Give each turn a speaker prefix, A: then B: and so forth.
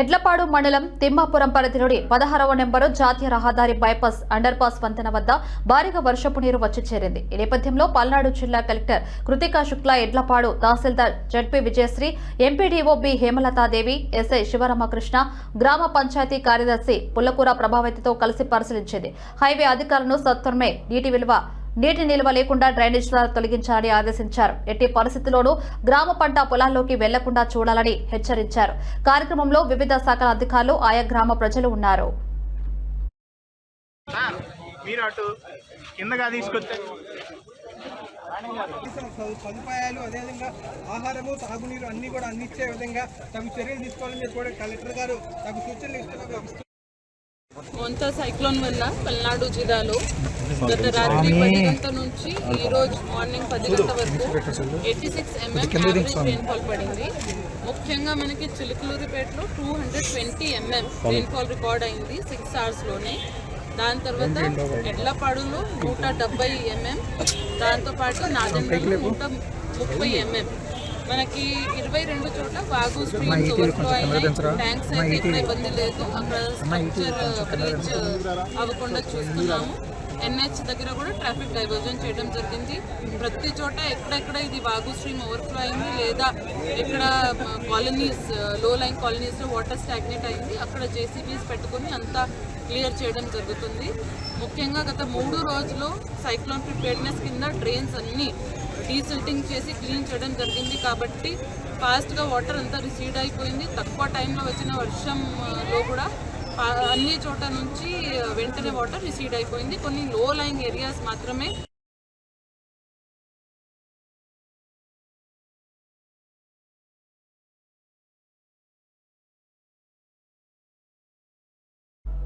A: ఎడ్లపాడు మండలం తిమ్మాపురం పరిధిలోని పదహారవ నెంబరు జాతీయ రహదారి బైపాస్ అండర్ పాస్ వంతెన వద్ద భారీగా వర్షపు నీరు వచ్చి చేరింది. ఈ నేపథ్యంలో పల్నాడు జిల్లా collector Krithika Shukla Edlapadu tahsildar ZP Vijayasri MPDO B Hemalatha Devi SI Sivaramakrishna గ్రామ పంచాయతీ కార్యదర్శి పుల్లకూర ప్రభావితితో కలిసి పరిశీలించింది. హైవే అధికారులను సత్వరమే నీటి విలువ నీటి నిల్వ లేకుండా డ్రైనేజ్ ద్వారా తొలగించాలని ఆదేశించారు. ఎట్టి పరిస్థితుల్లోనూ గ్రామ పంట పొలాల్లోకి వెళ్ళకుండా చూడాలని హెచ్చరించారు. కార్యక్రమంలో వివిధ శాఖల అధికారులు ఆయా గ్రామ ప్రజలు ఉన్నారు.
B: సదుపాయాలు అదేవిధంగా ఆహారము తాగునీరు అన్ని కూడా అందించే విధంగా తగు చర్యలు తీసుకోవాలని చెప్పి కూడా కలెక్టర్ గారు తగు సూచనలు ఇస్తున్నారు.
C: కొంత సైక్లోన్ వల్ల పల్నాడు జిల్లాలో గత రాత్రి పది గంటల నుంచి ఈ రోజు మార్నింగ్ పది గంటల వరకు eighty six mm average rainfall పడింది. ముఖ్యంగా మనకి చిలుకలూరిపేటలో two hundred twenty mm rainfall record అయింది సిక్స్ అవర్స్లోనే దాని తర్వాత ఎడ్లపాడులో నూట డెబ్బై ఎంఎం దాంతోపాటు నాదెండ్లలో నూట ముప్పై ఎంఎం మనకి ఇరవై రెండు చోట్ల వాగు స్ట్రీమ్స్ ఓవర్ఫ్లో అయినాయి. ట్యాంక్స్ అయితే ఇక్కడ ఇబ్బంది లేదు. అక్కడ స్ట్రక్చర్ అవ్వకుండా చూస్తున్నాము. ఎన్హెచ్ దగ్గర కూడా ట్రాఫిక్ డైవర్జన్ చేయడం జరిగింది. ప్రతి చోట ఎక్కడెక్కడ ఇది వాగు స్ట్రీమ్ ఓవర్ఫ్లో అయింది లేదా ఎక్కడ కాలనీస్లో లైన్ కాలనీస్లో వాటర్ స్టాగ్నేట్ అయింది అక్కడ జేసీబీస్ పెట్టుకొని అంతా క్లియర్ చేయడం జరుగుతుంది. ముఖ్యంగా గత మూడు రోజులు సైక్లోన్ ప్రిపేర్నెస్ కింద డ్రైన్స్ అన్నీ డీసిల్టింగ్ చేసి క్లీన్ చేయడం జరిగింది కాబట్టి ఫాస్ట్గా వాటర్ అంతా రిసీడ్ అయిపోయింది. తక్కువ టైంలో వచ్చిన వర్షంలో కూడా అన్ని చోట నుంచి వెంటనే వాటర్ రిసీడ్ అయిపోయింది. కొన్ని లో లైన్ ఏరియాస్ మాత్రమే